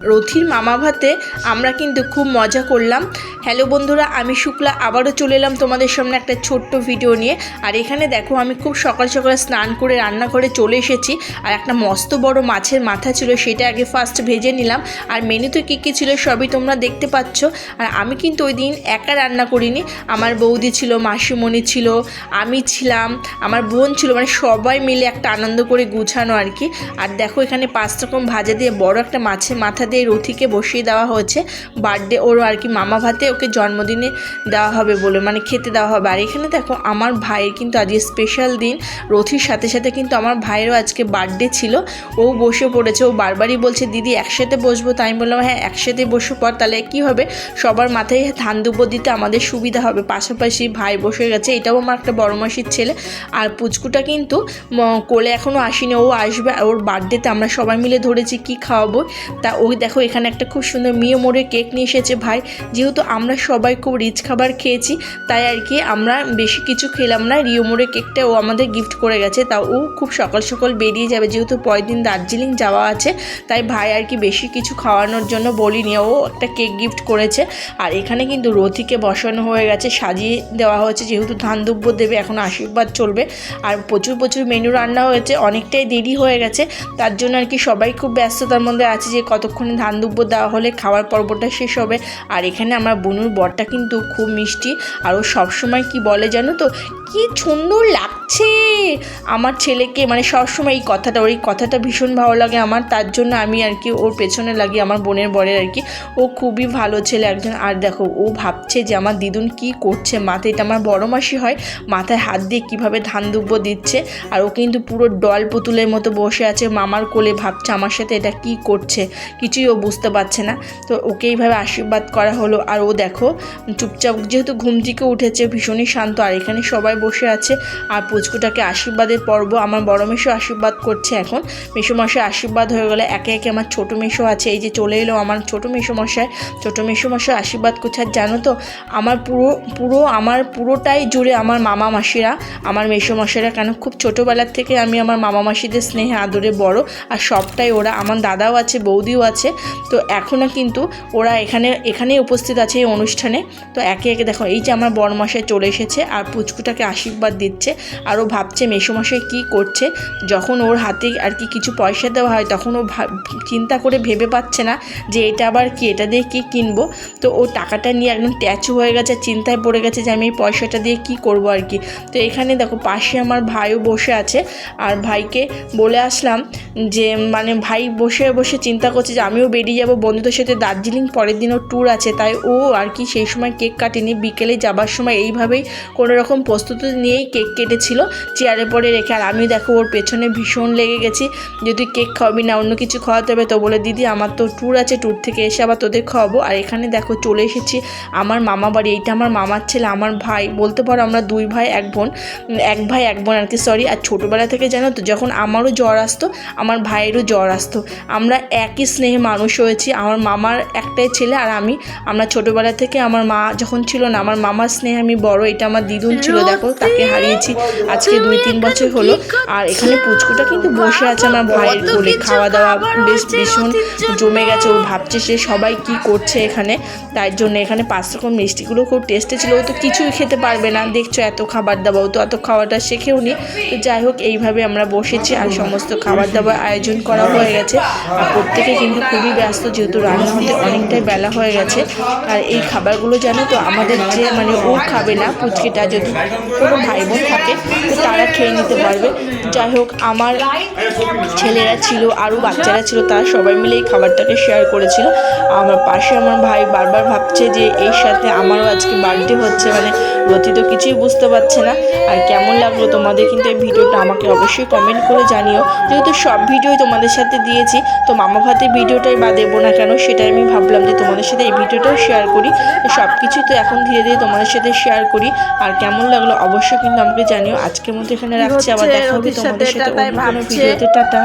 রথির মামা ভাতে আমরা কিন্তু খুব মজা করলাম। হ্যালো বন্ধুরা, আমি শুক্লা, আবারও চলে এলাম তোমাদের সামনে একটা ছোট্ট ভিডিও নিয়ে। আর এখানে দেখো, আমি খুব সকাল সকাল স্নান করে রান্না করে চলে এসেছি। আর একটা মস্ত বড় মাছের মাথা ছিল, সেটা আগে ফার্স্ট ভেজে নিলাম। আর মেনুতে কী কী ছিল সবই তোমরা দেখতে পাচ্ছ। আর আমি কিন্তু ওই দিন একা রান্না করিনি। আমার বৌদি ছিল, মাসিমণি ছিল, আমি ছিলাম, আমার বোন ছিল মানে সবাই মিলে একটা আনন্দ করে গুছানো আর কি। আর দেখো, এখানে পাঁচ রকম ভাজা দিয়ে বড় একটা মাছের মাথা দিয়ে রথিকে বসিয়ে দেওয়া হয়েছে। বার্থডে ওর আর কি মামা ভাতে ওকে জন্মদিনে দেওয়া হবে বলে মানে খেতে দেওয়া হবে। আর এখানে দেখো, আমার ভাইয়ের কিন্তু আজকে স্পেশাল দিন। রথির সাথে সাথে কিন্তু আমার ভাইয়েরও আজকে বার্থডে ছিল। ও বসে পড়েছে, ও বারবারই বলছে, দিদি, একসাথে বসবো। তাই আমি বললাম হ্যাঁ একসাথে বসে পর, তাহলে কী হবে? সবার মাথায় ধান দুব্বো দিতে আমাদের সুবিধা হবে। পাশাপাশি ভাই বসে গেছে, এটাও আমার একটা বড় মাসির ছেলে। আর পুচকুটা কিন্তু কোলে এখনও আসেনি, ও আসবে, ওর বার্থডেতে আমরা সবাই মিলে ধরেছি, কি খাওয়াবো? তা ওই দেখো, এখানে একটা খুব সুন্দর মিয়ে মোড়ে কেক নিয়ে এসেছে ভাই। যেহেতু আমরা সবাই খুব রিচ খাবার খেয়েছি, তাই আর কি আমরা বেশি কিছু খেলাম না। রিও মোড়ে কেকটা ও আমাদের গিফট করে গেছে, তা ও খুব সকাল সকাল বেরিয়ে যাবে। যেহেতু পরের দিন দার্জিলিং যাওয়া আছে, তাই ভাই আর কি বেশি কিছু খাওয়ানোর জন্য বলিনি, ও একটা কেক গিফট করেছে। আর এখানে কিন্তু রথিকে বসানো হয়ে গেছে, সাজিয়ে দেওয়া হয়েছে, যেহেতু ধান দুব্য দেবে, এখন আশীর্বাদ চলবে। আর প্রচুর প্রচুর মেনু রান্না হয়েছে, অনেকটাই দেরি হয়ে গেছে, তার জন্য আর কি সবাই খুব ব্যস্ততার মধ্যে আছে যে কতক্ষণে ধান দুব্য দেওয়া হলে খাওয়ার পর্বটা শেষ হবে। আর এখানে আমার বনুর বরটা কিন্তু খুব মিষ্টি। আর ও সবসময় কি বলে জানো তো? কি সুন্দর লাগছে! আমার ছেলেকে মানে সবসময় এই কথাটা, ওর এই কথাটা ভীষণ ভালো লাগে আমার। তার জন্য আমি আর কি ওর পেছনে লাগি আমার বোনের বরের আর কি। ও খুবই ভালো ছেলে একজন। আর দেখো, ও ভাবছে যে আমার দিদুন কি করছে মাথায়। এটা আমার বড় মাসি হয়, মাথায় হাত দিয়ে কীভাবে ধান দুব্য দিচ্ছে। আর ও কিন্তু পুরো ডল পুতুলের মতো বসে আছে। মামার কোলে ভাবছে আমার সাথে এটা কি করছে। কিছুই ও বুঝতে পারছে না। তো ওকে এইভাবে আশীর্বাদ করা হলো। আর ও দেখো, চুপচাপ যেহেতু ঘুম থেকে উঠেছে, ভীষণই শান্ত। আর এখানে সবাই বসে আছে। আর পুচকুটাকে আশীর্বাদের পর্ব, আমার বড় মেশো আশীর্বাদ করছে এখন। মেসোমশাই আশীর্বাদ হয়ে গেলে একে একে আমার ছোটো মেশো আছে। এই যে চলে এলো আমার ছোটো মেসোমশাই ছোটো মেসোমশাই আশীর্বাদ করছে। আর জানো তো, আমার পুরো পুরো, আমার পুরোটাই জুড়ে আমার মামা মাসিরা, আমার মেসোমশাইরা কেন? খুব ছোটোবেলার থেকে আমি আমার মামা মাসিদের স্নেহে, আদরে বড়। আর সবটাই ওরা, আমার দাদাও আছে, বৌদিও আছে। তো এখনও কিন্তু ওরা এখানে, এখানেই উপস্থিত আছে এই অনুষ্ঠানে। তো একে একে দেখো, এই যে আমার বড়মশাই চলে এসেছে আর পুচকুটাকে আশীর্বাদ দিচ্ছে আর ও ভাবছে মেসোমশাই কী করছে। যখন ওর হাতে আর কি কিছু পয়সা দেওয়া হয় তখন ও চিন্তা করে ভেবে পাচ্ছে না যে এটা আবার কি, এটা দিয়ে কী কিনবো। তো ও টাকাটা নিয়ে একদম ট্যাচু হয়ে গেছে, চিন্তায় পড়ে গেছে যে আমি এই পয়সাটা দিয়ে কি করব আর কি। তো এখানে দেখো, পাশে আমার ভাইও বসে আছে। আর ভাইকে বলে আসলাম যে মানে ভাই বসে বসে চিন্তা করছে যে আমিও বেরিয়ে যাব। বন্ধুদের সাথে দার্জিলিং, পরের দিনও ট্যুর আছে। তাই ও আর কি সেই সময় কেক কাটেনি। বিকেলে যাবার সময় এইভাবেই কোনো রকম প্রস্তুতি নিয়েই কেক কেটেছিল। চেয়ারে পরে রেখে, আর আমি দেখো ওর পেছনে ভীষণ লেগে গেছি। যে তুই কেক খাওয়াবি না, অন্য কিছু খাওয়াতে হবে তো বলে, দিদি, আমার তো ট্যুর আছে ট্যুর থেকে এসে আবার তোদের খাওয়াবো। আর এখানে দেখো চলে এসেছি আমার মামা বাড়ি। এইটা আমার মামার ছেলে, আমার ভাই। বলতে পারো আমরা দুই ভাই, এক বোন। এক ভাই, এক বোন আর কি সরি আর ছোটোবেলা থেকে জানো তো, যখন আমারও জ্বর আসতো আমার ভাইয়েরও জ্বর আসতো। আমরা একই স্নেহে মানুষ হয়েছি। আমার মামার একটাই ছেলে আর আমি। আমরা ছোটোবেলা থেকে আমার মা যখন ছিল না আমার মামার স্নেহে আমি বড় এটা আমার দিদুন ছিল দেখো তাকে হারিয়েছি। আজকে দুই তিন বছর হলো। আর এখানে পুচকুটা কিন্তু বসে আছে আমার ভাইয়ের কোলে। খাওয়া দাওয়া বেশ ভীষণ জমে গেছে। ও ভাবছে সে সবাই কি করছে এখানে। তাই জন্য এখানে পাঁচ রকম মিষ্টিগুলো খুব টেস্টে ছিল। ও তো কিছুই খেতে পারবে না। দেখছ এত খাবার দাবার। ও তো অত খাওয়াটা শেখেও নি তো যাই হোক এইভাবে আমরা বসেছি আর সমস্ত খাবার দাবার আয়োজন করা হয়ে গেছে। আর প্রত্যেকে কিন্তু খুবই ব্যস্ত, যেহেতু রান্না হতে অনেকটাই বেলা হয়ে গেছে। আর এই খাবারগুলো জানো তো, আমাদের যে মানে ও খাবে না, পুচকিটা যদি কোনো ভাই বোন থাকে, তো তারা খেয়ে নিতে পারবে। যাই হোক, আমার ছেলেরা ছিল, আরও বাচ্চারা ছিল, তারা সবাই মিলে এই খাবারটাকে শেয়ার করেছিল। আমার পাশে আমার ভাই বারবার ভাবছে যে এর সাথে আমারও আজকে বার্থডে হচ্ছে মানে রতি তো কিছুই বুঝতে পারছে না। আর কেমন লাগল তোমাদের কিন্তু এই ভিডিওটা আমাকে অবশ্যই কমেন্ট করে জানিও। যেহেতু সব ভিডিওই তোমাদের সাথে দিয়েছি তো মামা ভাতের ভিডিওটাই বা দেবো না কেন সেটাই আমি ভাবলাম যে তোমাদের সাথে এই ভিডিওটাও শেয়ার করি। তো সব কিছুই তো এখন ধীরে ধীরে তোমাদের সাথে শেয়ার করি। আর কেমন লাগল অবশ্যই কিন্তু আমাকে জানিও। আজকের মতো এখানে রাখছি। আবার দেখা হবে তোমাদের সাথে অন্য কোনো। ভিডিওতে টাটা।